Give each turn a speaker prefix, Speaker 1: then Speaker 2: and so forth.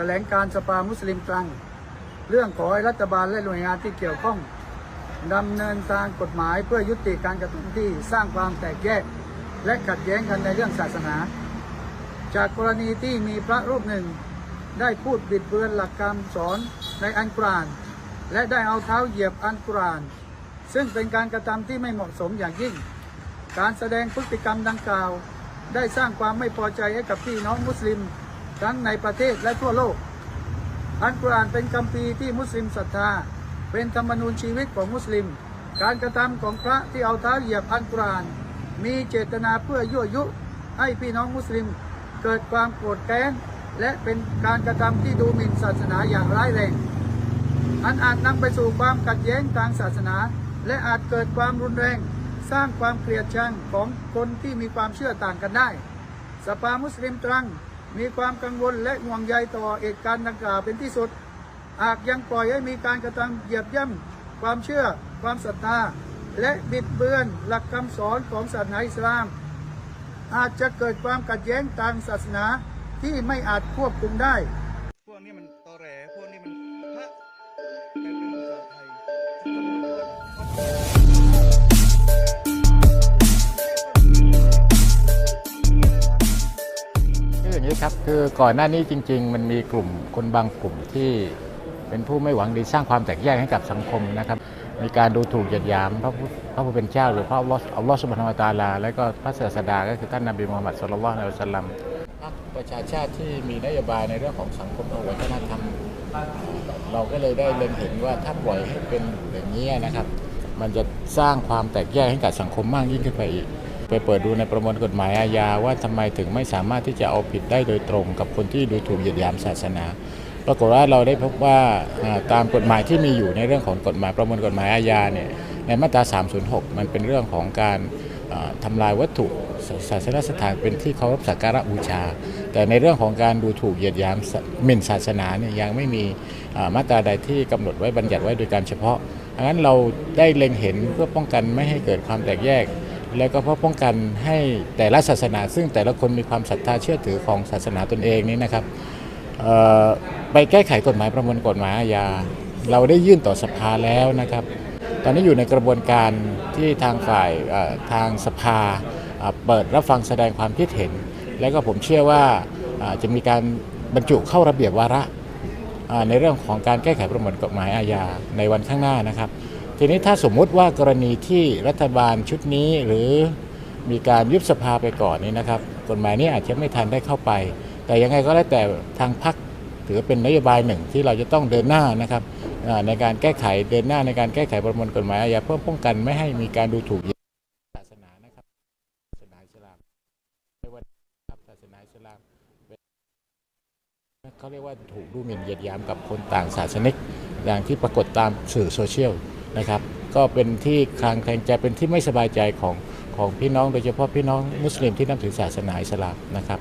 Speaker 1: แถลงการสภามุสลิมตรังเรื่องขอให้รัฐบาลและหน่วยงานที่เกี่ยวข้องดำเนินทางกฎหมายเพื่อยุติการกระทำที่สร้างความแตกแยก และขัดแย้งกันในเรื่องศาสนา จากกรณีที่มีพระรูปหนึ่ง ได้พูดบิดเบือนหลักคำสอนในอันกราน และได้เอาเท้าเหยียบอันกราน ซึ่งเป็นการกระทำที่ไม่เหมาะสมอย่างยิ่ง การแสดงพฤติกรรมดังกล่าว ได้สร้างความไม่พอใจให้กับพี่น้องมุสลิม ทั้งในประเทศและทั่วโลก อันกุรอานเป็นคัมภีร์ที่มุสลิมศรัทธา เป็นธรรมนูญชีวิตของมุสลิม การกระทำของพระที่เอาเท้าเหยียบอันกุรอาน มีเจตนาเพื่อยั่วยุให้พี่น้องมุสลิม เกิดความโกรธแค้นและเป็นการกระทำที่ดูหมิ่นศาสนาอย่างร้ายแรง อันอาจนำไปสู่ความขัดแย้งทางศาสนา และอาจเกิดความรุนแรง สร้างความเกลียดชังของคนที่มีความเชื่อต่างกันได้ สภามุสลิมตรัง มีความกังวลและห่วงใยต่อเหตุการณ์ดังกล่าวเป็นที่สุด หากยังปล่อยให้มีการกระทำเหยียบย่ำความเชื่อ ความศรัทธา และบิดเบือนหลักคำสอนของศาสนาอิสลาม อาจจะเกิดความขัดแย้งทางศาสนาที่ไม่อาจควบคุมได้
Speaker 2: นี้
Speaker 3: ครับคือก่อนหน้านี้จริง ๆ มันมีกลุ่มคนบางกลุ่มที่เป็นผู้ไม่หวังดีสร้างความแตกแยกให้กับสังคมนะครับมีการดูถูกเหยียดหยามพระผู้พระผู้เป็นเจ้าหรือพระอัลลอฮ์อัลลอฮ์สุบฮานะฮูวะตะอาลา และก็พระศาสดาก็คือท่านนบีมูฮัมมัดศ็อลลัลลอฮุอะลัยฮิวะซัลลัมพรรคประชาชาติที่มีนโยบายในเรื่องของสังคมและวัฒนธรรม เราก็เลยได้เล็งเห็นว่าถ้าปล่อยให้เป็นอย่างนี้นะครับ มันจะสร้างความแตกแยกให้กับสังคมมากยิ่งขึ้นไปอีก ไปเปิดดูในประมวลกฎหมายอาญาว่าทำไมถึงไม่สามารถที่จะเอาผิดได้โดยตรงกับคนที่ดูถูกเหยียดหยามศาสนา ปรากฏว่าเราได้พบว่าตามกฎหมายที่มีอยู่ในเรื่องของกฎหมายประมวลกฎหมายอาญาเนี่ยในมาตรา 306 มันเป็นเรื่องของการอ่าทำลายวัตถุศาสนสถานเป็นที่เคารพสักการะบูชา แต่ในเรื่องของการดูถูกเหยียดหยามหมิ่นศาสนาเนี่ยยังไม่มีมาตราใดที่กำหนดไว้บัญญัติไว้โดยการเฉพาะดังนั้นเราได้เล็งเห็นเพื่อป้องกันไม่ให้เกิดความแตกแยก แล้วก็เพื่อป้องกันให้แต่ละศาสนา ซึ่งแต่ละคนมีความศรัทธาเชื่อถือของศาสนาตนเองนี้นะครับไปแก้ไขกฎหมายประมวลกฎหมายอาญาเราได้ยื่นต่อสภาแล้วนะครับ ตอนนี้อยู่ในกระบวนการที่ทางฝ่ายทางสภาเปิดรับฟังแสดงความคิดเห็น แล้วก็ผมเชื่อว่าจะมีการบรรจุเข้าระเบียบวาระในเรื่องของการแก้ไขประมวลกฎหมายอาญาในวันข้างหน้านะครับ ทีนี้ถ้าสมมุติว่ากรณีที่รัฐบาลชุดนี้หรือมีการยุบสภาไปก่อนนี้นะครับกฎหมายนี้อาจจะไม่ทันได้เข้าไป แต่ยังไงก็แล้วแต่ทางพรรคถือเป็นนโยบายหนึ่งที่เราจะต้องเดินหน้านะครับในการแก้ไขเดินหน้าในการแก้ไขประมวลกฎหมายอาญาเพื่อป้องกันไม่ให้มีการดูถูกเยียดศาสนานะครับศาสนาอิสลามในวันครับศาสนาอิสลามเป็นเขาเรียกว่าถูกดูหมิ่นเหยียดหยามกับคนต่างศาสนิกอย่างที่ปรากฏตามสื่อโซเชียล นะครับ ก็เป็นที่คลางแคลงใจเป็นที่ไม่สบายใจของของพี่น้องโดยเฉพาะพี่น้องมุสลิมที่นับถือศาสนาอิสลามนะครับ